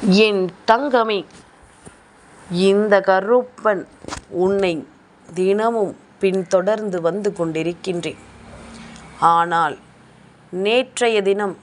என் தங்கமே இந்த கருப்பன் உன்னை தினமும் பின்தொடர்ந்து வந்து கொண்டிருக்கின்றேன். ஆனால் நேற்றைய தினம்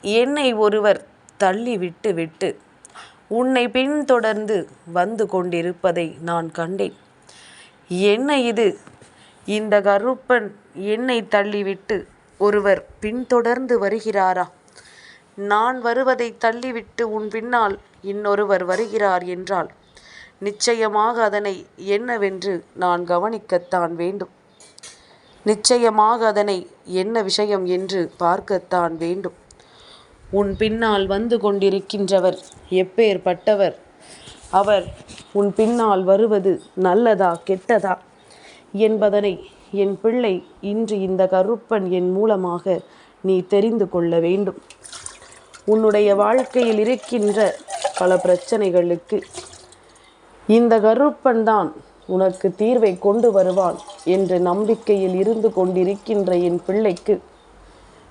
என்னை ஒருவர் தள்ளிவிட்டு விட்டு உன்னை பின்தொடர்ந்து வந்து கொண்டிருப்பதை நான் கண்டேன். என்ன இது? இந்த கருப்பன் என்னை தள்ளிவிட்டு ஒருவர் பின்தொடர்ந்து வருகிறாரா? நான் வருவதை தள்ளிவிட்டு உன் பின்னால் இன்னொருவர் வருகிறார் என்றால் நிச்சயமாக அதனை என்னவென்று நான் கவனிக்கத்தான் வேண்டும். நிச்சயமாக அதனை என்ன விஷயம் என்று பார்க்கத்தான் வேண்டும். உன் பின்னால் வந்து கொண்டிருக்கின்றவர் எப்பேற்பட்டவர்? அவர் உன் பின்னால் வருவது நல்லதா கெட்டதா? என்பதனை என் பிள்ளை இன்று இந்த கருப்பன் என் மூலமாக நீ தெரிந்து கொள்ள வேண்டும். உன்னுடைய வாழ்க்கையில் இருக்கின்ற பல பிரச்சனைகளுக்கு. இந்த கருப்பன் தான் உனக்கு தீர்வை கொண்டு வருவான் என்ற நம்பிக்கையில் இருந்து கொண்டிருக்கின்ற என் பிள்ளைக்கு.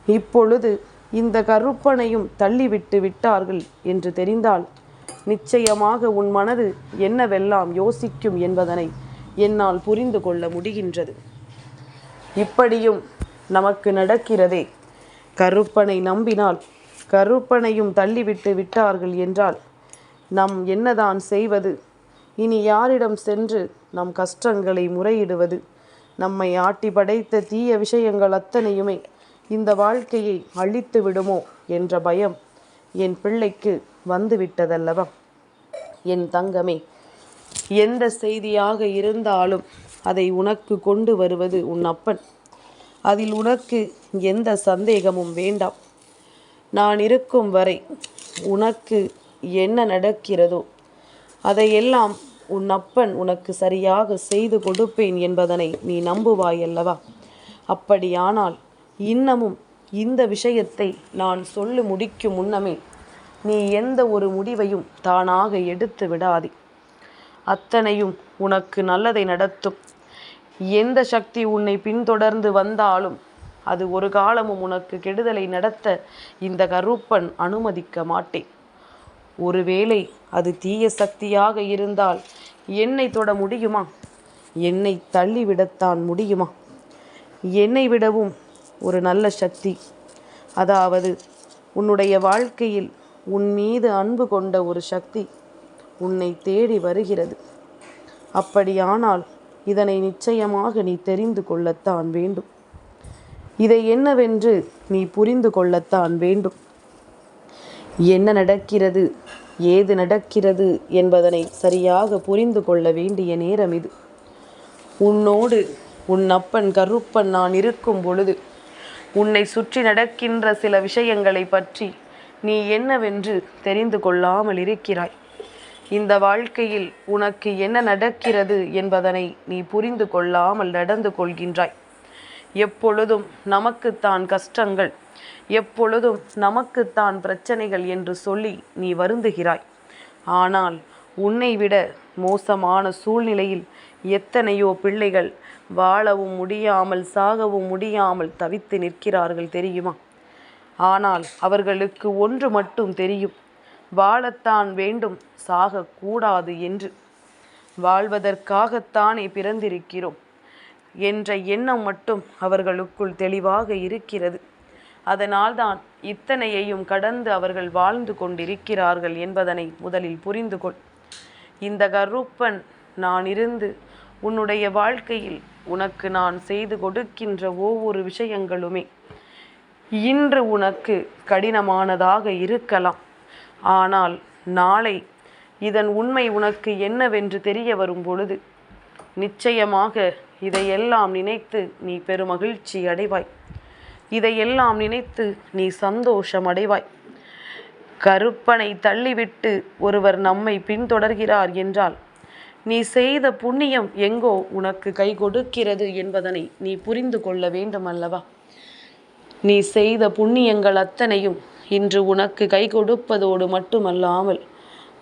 இப்பொழுது இந்த கருப்பனையும் தள்ளிவிட்டு விட்டார்கள் என்று தெரிந்தால் நிச்சயமாக உன் மனது என்னவெல்லாம் யோசிக்கும் என்பதனை என்னால் புரிந்து கொள்ள முடிகின்றது. இப்படியும் நமக்கு நடக்கிறதே. கருப்பனை நம்பினால் கருப்பனையும் தள்ளிவிட்டு விட்டார்கள் என்றால் நம் என்னதான் செய்வது? இனி யாரிடம் சென்று நம் கஷ்டங்களை முறையிடுவது? நம்மை ஆட்டி படைத்த தீய விஷயங்கள் அத்தனையுமே இந்த வாழ்க்கையை அழித்து விடுமோ என்ற பயம் என் பிள்ளைக்கு வந்துவிட்டதல்லவா? என் தங்கமே எந்த செய்தியாக இருந்தாலும் அதை உனக்கு கொண்டு வருவது உன் அப்பன். அதில் உனக்கு எந்த சந்தேகமும் வேண்டாம். நான் இருக்கும் வரை உனக்கு என்ன நடக்கிறதோ அதையெல்லாம் உன் அப்பன் உனக்கு சரியாக செய்து கொடுப்பேன் என்பதனை நீ நம்புவாய் அல்லவா? அப்படியானால் இன்னமும் இந்த விஷயத்தை நான் சொல்லி முடிக்கும் முன்னமே நீ எந்த ஒரு முடிவையும் தானாக எடுத்து விடாதே. அத்தனையும் உனக்கு நல்லதை நடத்தும். எந்த சக்தி உன்னை பின்தொடர்ந்து வந்தாலும் அது ஒரு காலமும் உனக்கு கெடுதலை நடத்த இந்த கருப்பன் அனுமதிக்க மாட்டேன். ஒருவேளை அது தீய சக்தியாக இருந்தால் என்னை தொட முடியுமா? என்னை தள்ளிவிடத்தான் முடியுமா? என்னை விடவும் ஒரு நல்ல சக்தி. அதாவது உன்னுடைய வாழ்க்கையில் உன் மீது அன்பு கொண்ட ஒரு சக்தி உன்னை தேடி வருகிறது. அப்படியானால் இதனை நிச்சயமாக நீ தெரிந்து கொள்ளத்தான் வேண்டும். இதை என்னவென்று நீ புரிந்து கொள்ளத்தான் வேண்டும். என்ன நடக்கிறது? ஏது நடக்கிறது என்பதனை சரியாக புரிந்து கொள்ள வேண்டிய நேரம் இது. உன்னோடு உன் அப்பன் கருப்பன் நான் இருக்கும் பொழுது உன்னை சுற்றி நடக்கின்ற சில விஷயங்களை பற்றி நீ என்னவென்று தெரிந்து கொள்ளாமல் இருக்கிறாய். இந்த வாழ்க்கையில் உனக்கு என்ன நடக்கிறது என்பதனை நீ புரிந்து கொள்ளாமல் நடந்து கொள்கின்றாய். எப்பொழுதும் நமக்குத்தான் கஷ்டங்கள் எப்பொழுதும் நமக்குத்தான் பிரச்சனைகள் என்று சொல்லி நீ வருந்துகிறாய். ஆனால் உன்னை விட மோசமான சூழ்நிலையில் எத்தனையோ பிள்ளைகள் வாழவும் முடியாமல் சாகவும் முடியாமல் தவித்து நிற்கிறார்கள் தெரியுமா? ஆனால் அவர்களுக்கு ஒன்று மட்டும் தெரியும் வாழத்தான் வேண்டும் சாகக்கூடாது என்று. வாழ்வதற்காகத்தானே பிறந்திருக்கிறோம். என்ற எண்ணம் மட்டும் அவர்களுக்குள் தெளிவாக இருக்கிறது. அதனால்தான் இத்தனையையும் கடந்து அவர்கள் வாழ்ந்து கொண்டிருக்கிறார்கள் என்பதனை முதலில் புரிந்து கொள். இந்த கருப்பன் நான் இருந்து உன்னுடைய வாழ்க்கையில் உனக்கு நான் செய்து கொடுக்கின்ற ஒவ்வொரு விஷயங்களுமே இன்று உனக்கு கடினமானதாக இருக்கலாம். ஆனால் நாளை இதன் உண்மை உனக்கு என்னவென்று தெரிய வரும் பொழுது நிச்சயமாக இதையெல்லாம் நினைத்து நீ பெருமகிழ்ச்சி அடைவாய். இதையெல்லாம் நினைத்து நீ சந்தோஷம் அடைவாய். கருப்பனை தள்ளிவிட்டு ஒருவர் நம்மை பின்தொடர்கிறார் என்றால் நீ செய்த புண்ணியம் எங்கோ உனக்கு கை கொடுக்கிறது என்பதனை நீ புரிந்து கொள்ள வேண்டும் அல்லவா? நீ செய்த புண்ணியங்கள் அத்தனையும் இன்று உனக்கு கை கொடுப்பதோடு மட்டுமல்லாமல்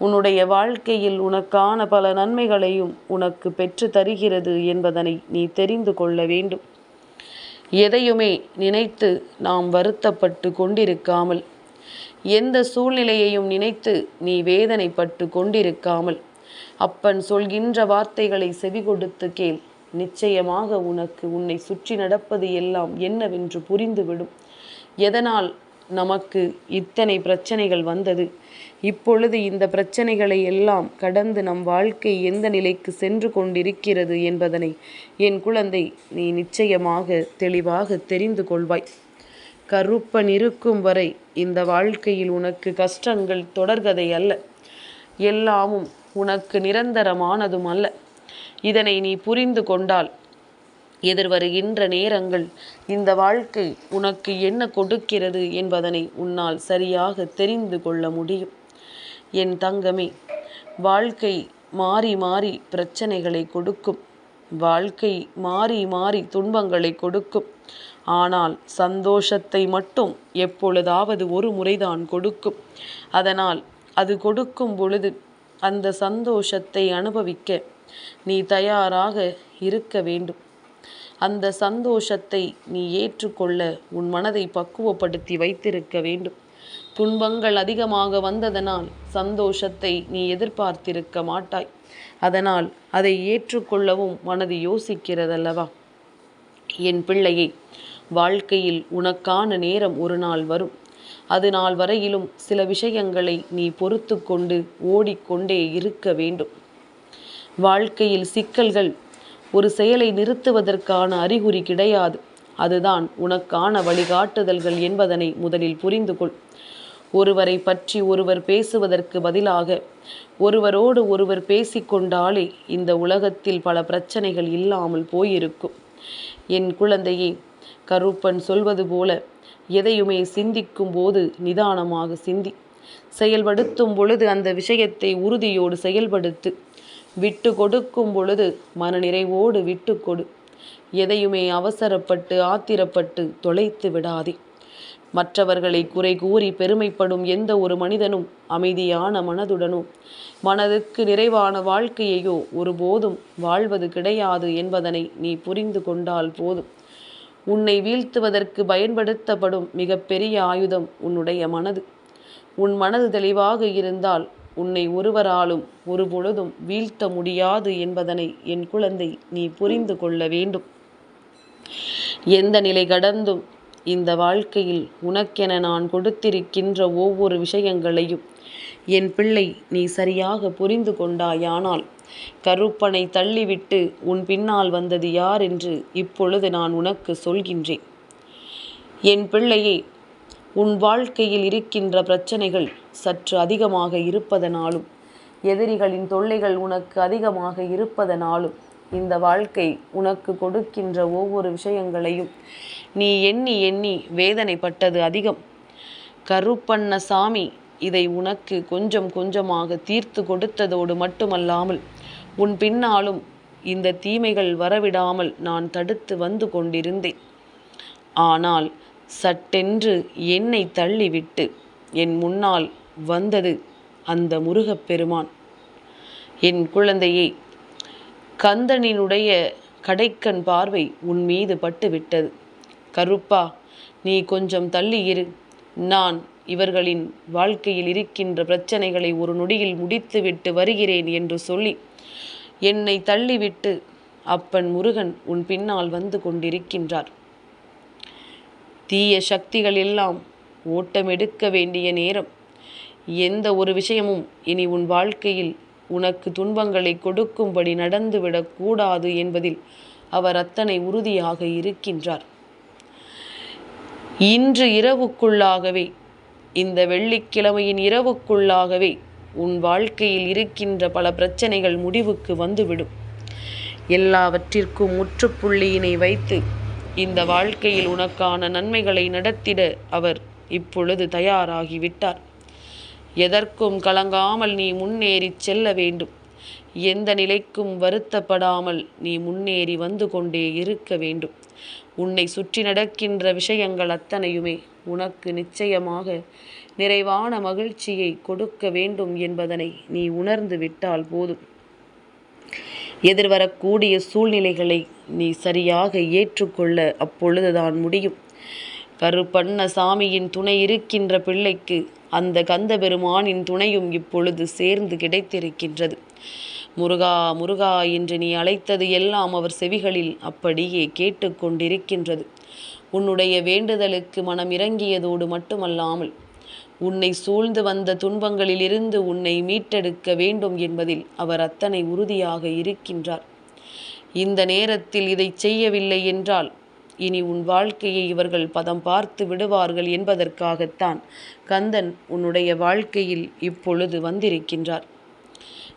உன்னுடைய வாழ்க்கையில் உனக்கான பல நன்மைகளையும் உனக்கு பெற்று தருகிறது என்பதனை நீ தெரிந்து கொள்ள வேண்டும். எதையுமே நினைத்து நாம் வருத்தப்பட்டு கொண்டிருக்காமல் எந்த சூழ்நிலையையும் நினைத்து நீ வேதனைப்பட்டு கொண்டிருக்காமல் அப்பன் சொல்கின்ற வார்த்தைகளை செவி கொடுத்து கேள். நிச்சயமாக உனக்கு உன்னை சுற்றி நடப்பது எல்லாம் என்னவென்று புரிந்துவிடும். எதனால் நமக்கு இத்தனை பிரச்சனைகள் வந்தது. இப்பொழுது இந்த பிரச்சனைகளை எல்லாம் கடந்து நம் வாழ்க்கை எந்த நிலைக்கு சென்று கொண்டிருக்கிறது என்பதனை என் குழந்தை நீ நிச்சயமாக தெளிவாக தெரிந்து கொள்வாய். கருப்பன் இருக்கும் வரை இந்த வாழ்க்கையில் உனக்கு கஷ்டங்கள் தொடர்கதை அல்ல. எல்லாமும் உனக்கு நிரந்தரமானதும் அல்ல. இதனை நீ புரிந்து கொண்டால் எதிர்வருகின்ற நேரங்கள். இந்த வாழ்க்கை உனக்கு என்ன கொடுக்கிறது என்பதனை உன்னால் சரியாக தெரிந்து கொள்ள முடியும். என் தங்கமே வாழ்க்கை மாறி மாறி பிரச்சனைகளை கொடுக்கும். வாழ்க்கை மாறி மாறி துன்பங்களை கொடுக்கும். ஆனால் சந்தோஷத்தை மட்டும் எப்பொழுதாவது ஒரு முறைதான் கொடுக்கும். அதனால் அது கொடுக்கும் பொழுது அந்த சந்தோஷத்தை அனுபவிக்க நீ தயாராக இருக்க வேண்டும். அந்த சந்தோஷத்தை நீ ஏற்றுக்கொள்ள உன் மனதை பக்குவப்படுத்தி வைத்திருக்க வேண்டும். துன்பங்கள் அதிகமாக வந்ததனால் சந்தோஷத்தை நீ எதிர்பார்த்திருக்க மாட்டாய். அதனால் அதை ஏற்றுக்கொள்ளவும் மனது யோசிக்கிறதல்லவா? என் பிள்ளையை வாழ்க்கையில் உனக்கான நேரம் ஒரு நாள் வரும். அது நாள் வரையிலும் சில விஷயங்களை நீ பொறுத்து கொண்டு ஓடிக்கொண்டே இருக்க வேண்டும். வாழ்க்கையில் சிக்கல்கள் ஒரு செயலை நிறுத்துவதற்கான அறிகுறி கிடையாது. அதுதான் உனக்கான வழிகாட்டுதல்கள் என்பதனை முதலில் புரிந்து கொள். ஒருவரை பற்றி ஒருவர் பேசுவதற்கு பதிலாக ஒருவரோடு ஒருவர் பேசிக்கொண்டாலே இந்த உலகத்தில் பல பிரச்சனைகள் இல்லாமல் போயிருக்கும். என் குழந்தையே கருப்பன் சொல்வது போல எதையுமே சிந்திக்கும் போது நிதானமாக சிந்தி. செயல்படுத்தும் பொழுது அந்த விஷயத்தை உறுதியோடு செயல்படுத்து. விட்டு கொடுக்கும் பொழுது மனநிறைவோடு விட்டு கொடு எதையுமே அவசரப்பட்டு ஆத்திரப்பட்டு தொலைத்து விடாதே. மற்றவர்களை குறை கூறி பெருமைப்படும் எந்த ஒரு மனிதனும் அமைதியான மனதுடனும் மனதுக்கு நிறைவான வாழ்க்கையையோ ஒருபோதும் வாழ்வது கிடையாது என்பதனை நீ புரிந்து கொண்டால் போதும். உன்னை வீழ்த்துவதற்கு பயன்படுத்தப்படும் மிகப்பெரிய ஆயுதம் உன்னுடைய மனது. உன் மனது தெளிவாக இருந்தால் உன்னை ஒருவராலும் ஒரு பொழுதும் வீழ்த்த முடியாது என்பதனை என் குழந்தை நீ புரிந்து கொள்ள வேண்டும். எந்த நிலை கடந்தும் இந்த வாழ்க்கையில் உனக்கென நான் கொடுத்திருக்கின்ற ஒவ்வொரு விஷயங்களையும் என் பிள்ளை நீ சரியாக புரிந்து கொண்டாயானால் கருப்பனை தள்ளிவிட்டு உன் பின்னால் வந்தது யார் என்று இப்பொழுது நான் உனக்கு சொல்கின்றேன். என் பிள்ளையை உன் வாழ்க்கையில் இருக்கின்ற பிரச்சனைகள் சற்று அதிகமாக இருப்பதனாலும் எதிரிகளின் தொல்லைகள் உனக்கு அதிகமாக இருப்பதனாலும் இந்த வாழ்க்கை உனக்கு கொடுக்கின்ற ஒவ்வொரு விஷயங்களையும் நீ எண்ணி எண்ணி வேதனைப்பட்டது அதிகம். கருப்பண்ண சாமி இதை உனக்கு கொஞ்சம் கொஞ்சமாக தீர்த்து கொடுத்ததோடு மட்டுமல்லாமல் உன் பின்னாலும் இந்த தீமைகள் வரவிடாமல் நான் தடுத்து வந்து கொண்டிருந்தேன். ஆனால் சட்டென்று என்னை தள்ளிவிட்டு என் முன்னால் வந்தது அந்த முருகப்பெருமான். என் குழந்தையே கந்தனினுடைய கடைக்கண் பார்வை உன் மீது பட்டுவிட்டது. கருப்பா நீ கொஞ்சம் தள்ளி இரு நான் இவர்களின் வாழ்க்கையில் இருக்கின்ற பிரச்சனைகளை ஒரு நொடியில் முடித்துவிட்டு வருகிறேன் என்று சொல்லி என்னை தள்ளிவிட்டு அப்பன் முருகன் உன் பின்னால் வந்து கொண்டிருக்கின்றார். தீய சக்திகள் எல்லாம் ஓட்டமெடுக்க வேண்டிய நேரம். எந்த ஒரு விஷயமும் இனி உன் வாழ்க்கையில் உனக்கு துன்பங்களை கொடுக்கும்படி நடந்துவிடக்கூடாது என்பதில் அவர் அத்தனை உறுதியாக இருக்கின்றார். இன்று இரவுக்குள்ளாகவே இந்த வெள்ளிக்கிழமையின் இரவுக்குள்ளாகவே உன் வாழ்க்கையில் இருக்கின்ற பல பிரச்சனைகள் முடிவுக்கு வந்துவிடும். எல்லாவற்றிற்கும் முற்றுப்புள்ளியினை வைத்து இந்த வாழ்க்கையில் உனக்கான நன்மைகளை நடத்திட அவர் இப்பொழுது தயாராகிவிட்டார். எதற்கும் கலங்காமல் நீ முன்னேறி செல்ல வேண்டும். எந்த நிலைக்கும் வருத்தப்படாமல் நீ முன்னேறி வந்து கொண்டே இருக்க வேண்டும். உன்னை சுற்றி நடக்கின்ற விஷயங்கள் அத்தனையுமே உனக்கு நிச்சயமாக நிறைவான மகிழ்ச்சியை கொடுக்க வேண்டும் என்பதனை நீ உணர்ந்து விட்டால் போதும். எதிர்வரக்கூடிய சூழ்நிலைகளை நீ சரியாக ஏற்றுக்கொள்ள அப்பொழுதுதான் முடியும். கருப்பண்ண சாமியின் துணை இருக்கின்ற பிள்ளைக்கு அந்த கந்த பெருமானின் துணையும் இப்பொழுது சேர்ந்து கிடைத்திருக்கின்றது. முருகா முருகா என்று நீ அழைத்தது எல்லாம் அவர் செவிகளில் அப்படியே கேட்டுக்கொண்டிருக்கின்றது. உன்னுடைய வேண்டுதலுக்கு மனம் இறங்கியதோடு மட்டுமல்லாமல் உன்னை சூழ்ந்து வந்த துன்பங்களிலிருந்து உன்னை மீட்டெடுக்க வேண்டும் என்பதில் அவர் அத்தனை உறுதியாக இருக்கின்றார். இந்த நேரத்தில் இதை செய்யவில்லை என்றால் இனி உன் வாழ்க்கையை இவர்கள் பதம் பார்த்து விடுவார்கள் என்பதற்காகத்தான் கந்தன் உன்னுடைய வாழ்க்கையில் இப்பொழுது வந்திருக்கின்றார்.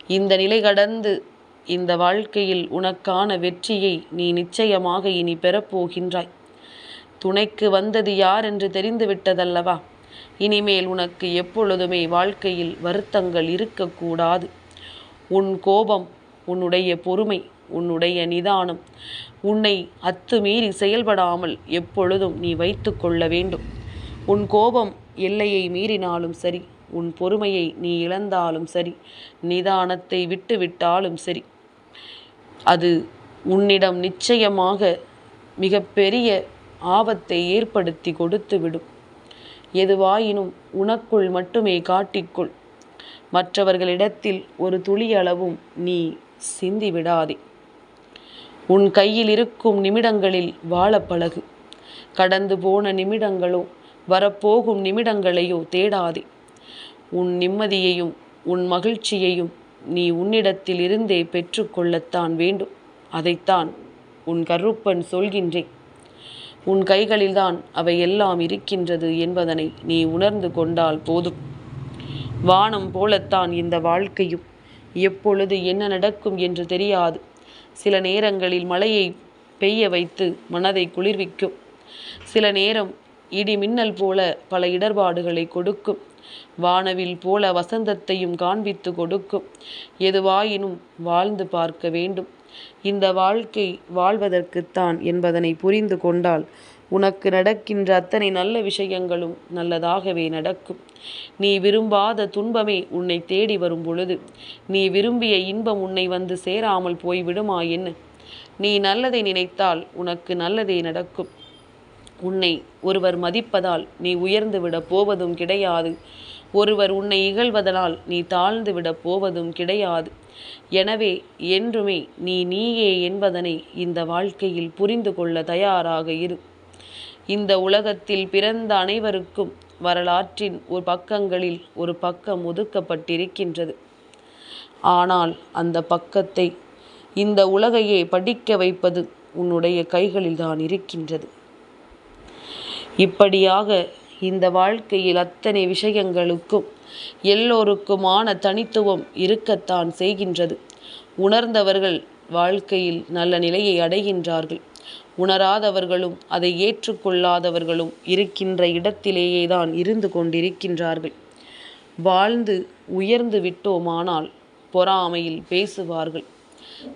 இந்த நிலை கடந்து இந்த வாழ்க்கையில் உனக்கான வெற்றியை நீ நிச்சயமாக இனி பெறப்போகின்றாய். துணைக்கு வந்தது யார் என்று தெரிந்துவிட்டதல்லவா? இனிமேல் உனக்கு எப்பொழுதுமே வாழ்க்கையில் வருத்தங்கள் இருக்கக்கூடாது. உன் கோபம் உன்னுடைய பொறுமை உன்னுடைய நிதானம் உன்னை அத்துமீறி செயல்படாமல் எப்பொழுதும் நீ வைத்து கொள்ள வேண்டும். உன் கோபம் எல்லையை மீறினாலும் சரி உன் பொறுமையை நீ இழந்தாலும் சரி நிதானத்தை விட்டு விட்டாலும் சரி அது உன்னிடம் நிச்சயமாக மிகப்பெரிய ஆபத்தை ஏற்படுத்தி கொடுத்து விடும் எதுவாயினும் உனக்குள் மட்டுமே காட்டிக்கொள். மற்றவர்களிடத்தில் ஒரு துளியளவும் நீ சிந்தி விடாதே உன் கையில் இருக்கும் நிமிடங்களில் வாழ பழகு. கடந்து போன நிமிடங்களோ வரப்போகும் நிமிடங்களையோ தேடாதே. உன் நிம்மதியையும் உன் மகிழ்ச்சியையும் நீ உன்னிடத்தில் இருந்தே பெற்றுக்கொள்ளத்தான் வேண்டும். அதைத்தான் உன் கருப்பன் சொல்கின்றேன். உன் கைகளில்தான் அவை எல்லாம் இருக்கின்றது என்பதனை நீ உணர்ந்து கொண்டால் போதும். வானம் போலத்தான் இந்த வாழ்க்கையும். எப்பொழுது என்ன நடக்கும் என்று தெரியாது. சில நேரங்களில் மழையை பெய்ய வைத்து மனதை குளிர்விக்கும். சில நேரம் இடி மின்னல் போல பல இடர்பாடுகளை கொடுக்கும். வானவில் போல வசந்தத்தையும் காண்பித்து கொடுக்கும். எதுவாயினும் வாழ்ந்து பார்க்க வேண்டும். இந்த வாழ்க்கை வாழ்வதற்குத்தான் என்பதனை புரிந்து கொண்டால் உனக்கு நடக்கின்ற அத்தனை நல்ல விஷயங்களும் நல்லதாகவே நடக்கும். நீ விரும்பாத துன்பமே உன்னை தேடி வரும் பொழுது நீ விரும்பிய இன்பம் உன்னை வந்து சேராமல் போய்விடுமா என்ன? நீ நல்லதை நினைத்தால் உனக்கு நல்லதே நடக்கும். உன்னை ஒருவர் மதிப்பதால் நீ உயர்ந்து விட போவதும் கிடையாது. ஒருவர் உன்னை இகழ்வதனால் நீ தாழ்ந்துவிடப் போவதும் கிடையாது. எனவே என்றுமே நீ நீயே என்பதனை இந்த வாழ்க்கையில் புரிந்து கொள்ள தயாராக இரு. இந்த உலகத்தில் பிறந்த அனைவருக்கும் வரலாற்றின் ஒரு பக்கங்களில் ஒரு பக்கம் ஒதுக்கப்பட்டிருக்கின்றது. ஆனால் அந்த பக்கத்தை இந்த உலகையே படிக்க வைப்பது உன்னுடைய கைகளில்தான் இருக்கின்றது. இப்படியாக இந்த வாழ்க்கையில் அத்தனை விஷயங்களுக்கும் எல்லோருக்குமான தனித்துவம் இருக்கத்தான் செய்கின்றது. உணர்ந்தவர்கள் வாழ்க்கையில் நல்ல நிலையை அடைகின்றார்கள். உணராதவர்களும் அதை ஏற்றுக்கொள்ளாதவர்களும் இருக்கின்ற இடத்திலேயே தான் இருந்து கொண்டிருக்கின்றார்கள். வாழ்ந்து உயர்ந்து விட்டோமானால் பொறாமையில் பேசுவார்கள்.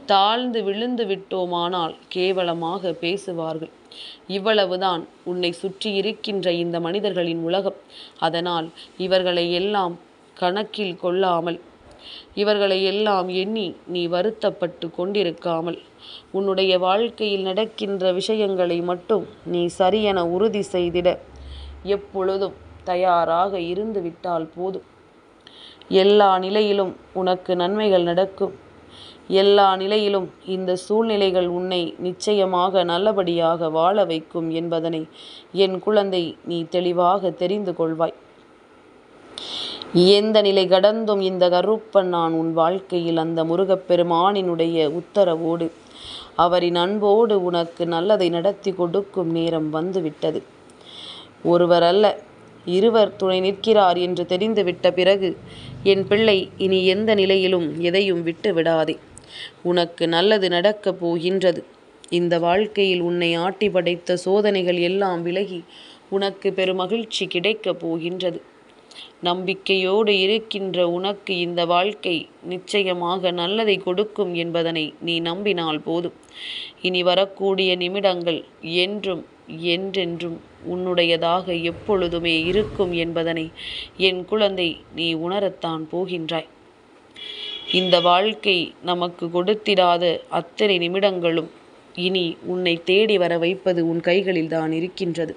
தாழ்ந்து விழுந்து விட்டோமானால் கேவலமாக பேசுவார்கள். இவ்வளவுதான் உன்னை சுற்றி இருக்கின்ற இந்த மனிதர்களின் உலகம். அதனால் இவர்களை எல்லாம் கணக்கில் கொள்ளாமல் இவர்களை எல்லாம் எண்ணி நீ வருத்தப்பட்டு கொண்டிருக்காமல் உன்னுடைய வாழ்க்கையில் நடக்கின்ற விஷயங்களை மட்டும் நீ சரியென உறுதி செய்திட எப்பொழுதும் தயாராக இருந்து விட்டால் போதும். எல்லா நிலையிலும் உனக்கு நன்மைகள் நடக்கும். எல்லா நிலையிலும் இந்த சூழ்நிலைகள் உன்னை நிச்சயமாக நல்லபடியாக வாழ வைக்கும் என்பதனை என் குழந்தை நீ தெளிவாக தெரிந்து கொள்வாய். எந்த நிலை கடந்தும் இந்த கருப்பன் நான் உன் வாழ்க்கையில் அந்த முருகப்பெருமானினுடைய உத்தரவோடு அவரின் அன்போடு உனக்கு நல்லதை நடத்தி கொடுக்கும் நேரம் வந்துவிட்டது. ஒருவர் அல்ல இருவர் துணை நிற்கிறார் என்று தெரிந்துவிட்ட பிறகு என் பிள்ளை இனி எந்த நிலையிலும் எதையும் விட்டு விடாதே. உனக்கு நல்லது நடக்கப் போகின்றது. இந்த வாழ்க்கையில் உன்னை ஆட்டி படைத்த சோதனைகள் எல்லாம் விலகி உனக்கு பெருமகிழ்ச்சி கிடைக்கப் போகின்றது. நம்பிக்கையோடு இருக்கின்ற உனக்கு இந்த வாழ்க்கை நிச்சயமாக நல்லதை கொடுக்கும் என்பதனை நீ நம்பினால் போதும். இனி வரக்கூடிய நிமிடங்கள் என்றும் என்றென்றும் உன்னுடையதாக எப்பொழுதுமே இருக்கும் என்பதனை என் குழந்தை நீ உணரத்தான் போகின்றாய். இந்த வாழ்க்கை நமக்கு கொடுத்திடாத அத்தனை நிமிடங்களும் இனி உன்னை தேடி வர வைப்பது உன் கைகளில் தான் இருக்கின்றது.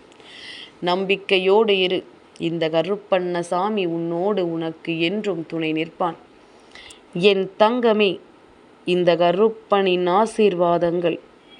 நம்பிக்கையோடு இரு. இந்த கருப்பண்ணசாமி உன்னோடு உனக்கு என்றும் துணை நிற்பான். என் தங்கமே இந்த கருப்பனின் ஆசீர்வாதங்கள்